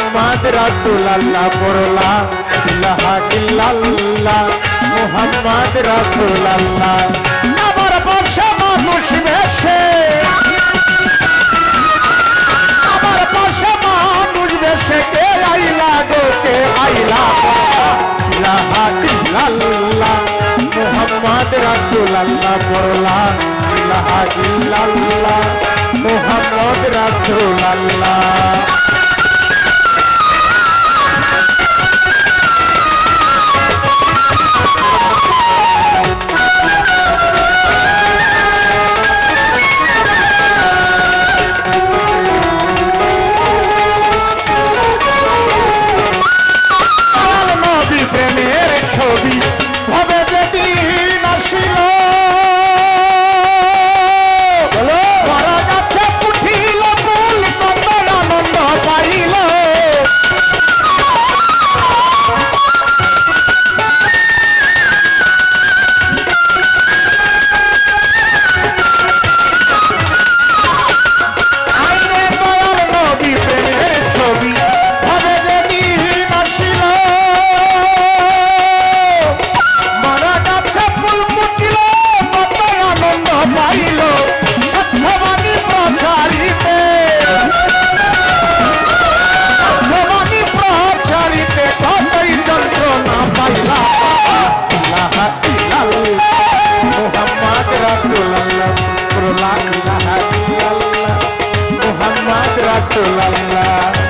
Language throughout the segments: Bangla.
মোহাম্মদ রাসুলাল্লাহ পড়লা, ইলাহা ইল্লাল্লাহ, মোহাম্মদ রাসুলাল্লাহ আমার বর্ষা মানুষ বেশে আমার বর্ষা মানুষ বেশে কে আইলা গো, কে আইলা ইলাহা ইল্লাল্লাহ, মোহাম্মদ রাসুলাল্লাহ পড়লা, ইলাহা ইল্লাল্লাহ, মোহাম্মদ রাসুলাল্লাহ আল্লাহ মোহাম্মদ রাসুল আল্লাহ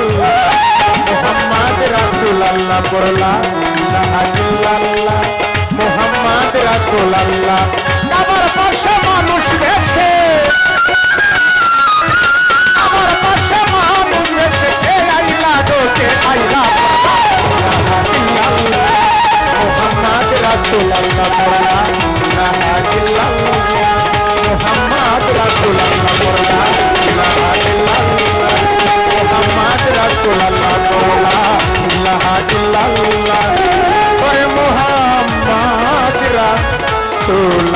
আল্লাহ মোহাম্মদ রাসুল আল্লাহ করলা ইলাহা ইল্লাল্লাহ। মোহাম্মদ রাসুল আল্লাহ রসুল